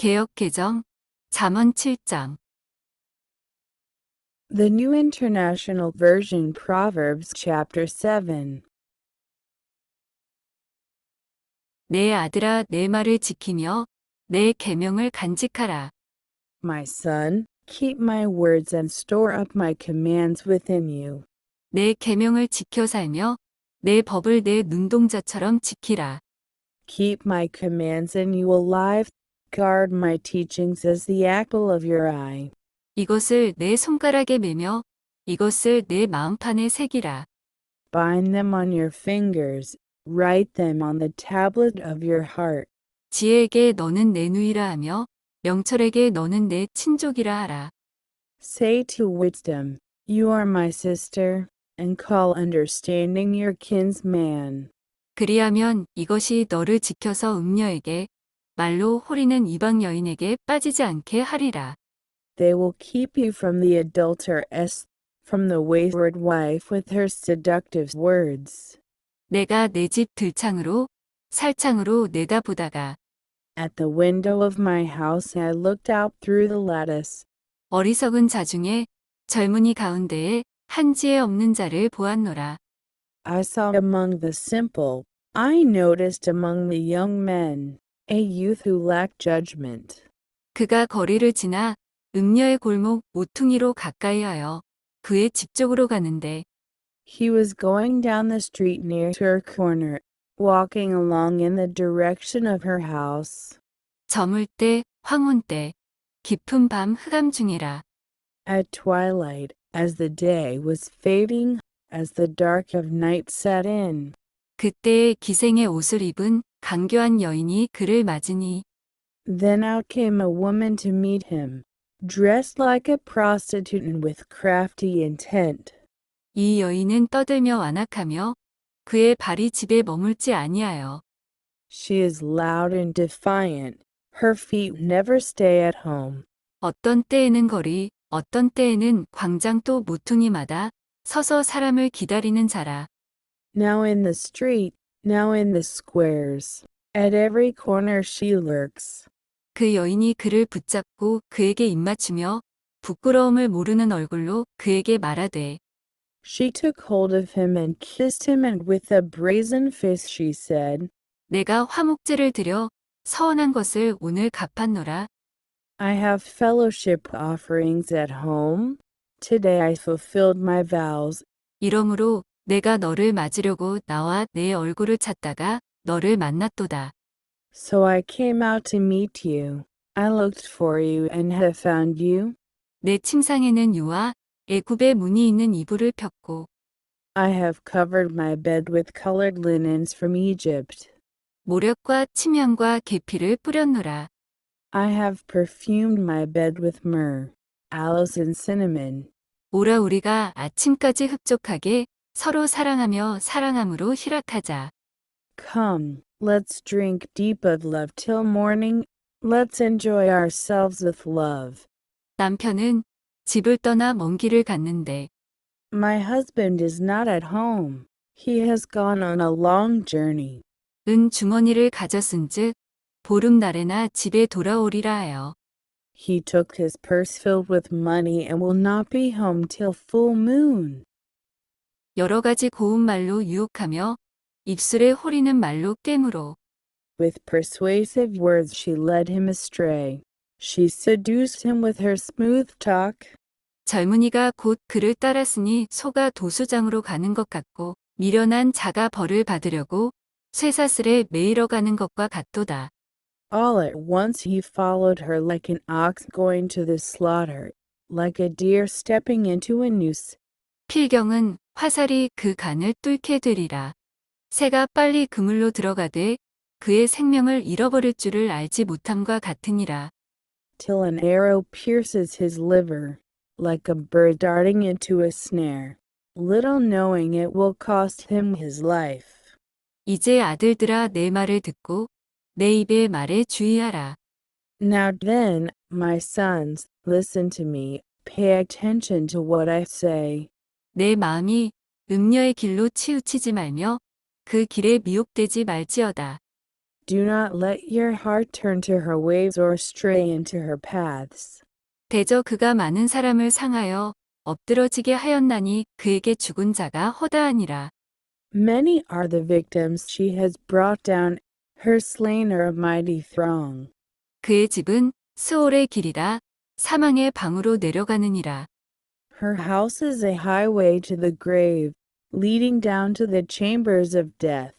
개역 개정 잠언 7장 The New International Version Proverbs chapter 7. 내 아들아 내 말을 지키며 내 계명을 간직하라. My son, keep my words and store up my commands within you. 내 계명을 지켜 살며 내 법을 내 눈동자처럼 지키라. Keep my commands and you will live. Guard my teachings as the apple of your eye. 이것을 내 손가락에 매며 이것을 내 마음판에 새기라. Bind them on your fingers. Write them on the tablet of your heart. 지혜에게 너는 내 누이라 하며 명철에게 너는 내 친족이라 하라. Say to wisdom, You are my sister, and call understanding your kinsman. 그리하면 이것이 너를 지켜서 음녀에게 말로 호리는 이방 여인에게 빠지지 않게 하리라. They will keep you from the adulteress, from the wayward wife with her seductive words. 내가 내 집 들창으로 살창으로 내다보다가 At the window of my house I looked out through the lattice. 어리석은 자 중에 젊은이 가운데에 한지에 없는 자를 보았노라. I saw among the simple, I noticed among the young men, a youth who lacked judgment. 그가 거리를 지나 음녀의 골목 모퉁이로 가까이 하여 그의 집 쪽으로 가는데 He was going down the street near to her corner, walking along in the direction of her house. 저물 때 황혼 때 깊은 밤 흑암 중이라. At twilight, as the day was fading, as the dark of night set in, 그때에 기생의 옷을 입은 강교한 여인이 그를 맞으니 then out came a woman to meet him, dressed like a prostitute and with crafty intent. 이 여인은 떠들며 완악하며 그의 발이 집에 머물지 아니하여 She is loud and defiant, her feet never stay at home. 어떤 때에는 거리 어떤 때에는 광장 또 모퉁이마다 서서 사람을 기다리는 자라. Now in the street, now in the squares, at every corner she lurks. 그 여인이 그를 붙잡고 그에게 입맞추며 부끄러움을 모르는 얼굴로 그에게 말하되 She took hold of him and kissed him, and with a brazen face she said, 내가 화목제를 드려 서원한 것을 오늘 갚았노라. I have fellowship offerings at home. Today I fulfilled my vows. 이러므로 내가 너를 맞으려고 나와 내 얼굴을 찾다가 너를 만났도다. So I came out to meet you. I looked for you and have found you. 내 침상에는 유와 애굽의 무늬 있는 이불을 폈고 I have covered my bed with colored linens from Egypt. 모력과 침향과 계피를 뿌렸노라. I have perfumed my bed with myrrh, aloes, and cinnamon. 오라 우리가 아침까지 흡족하게 서로 사랑하며 사랑함으로 희락하자. Come, let's drink deep of love till morning. Let's enjoy ourselves with love. 남편은 집을 떠나 먼 길을 갔는데 My husband is not at home. He has gone on a long journey. 은 주머니를 가졌은즉 보름날에나 집에 돌아오리라 하여 He took his purse filled with money and will not be home till full moon. 여러 가지 고운 말로 유혹하며 입술에 호리는 말로 깨물어 With persuasive words she led him astray. She seduced him with her smooth talk. 젊은이가 곧 그를 따랐으니 소가 도수장으로 가는 것 같고 미련한 자가 벌을 받으려고 쇠사슬에 매이러 가는 것과 같도다. All at once he followed her like an ox going to the slaughter, like a deer stepping into a noose. 필경은 화살이 그 간을 뚫게 되리라. 새가 빨리 그물로 들어가되 그의 생명을 잃어버릴 줄을 알지 못함과 같으니라. till an arrow pierces his liver, like a bird darting into a snare, little knowing it will cost him his life. 이제 아들들아 내 말을 듣고 내 입의 말에 주의하라. Now then, my sons, listen to me, pay attention to what I say. 내 마음이 음녀의 길로 치우치지 말며 그 길에 미혹되지 말지어다. Do not let your heart turn to her ways or stray into her paths. 대저 그가 많은 사람을 상하여 엎드러지게 하였나니 그에게 죽은 자가 허다하니라. Many are the victims she has brought down, her slain are a mighty throng. 그의 집은 스올의 길이라 사망의 방으로 내려가느니라. Her house is a highway to the grave, leading down to the chambers of death.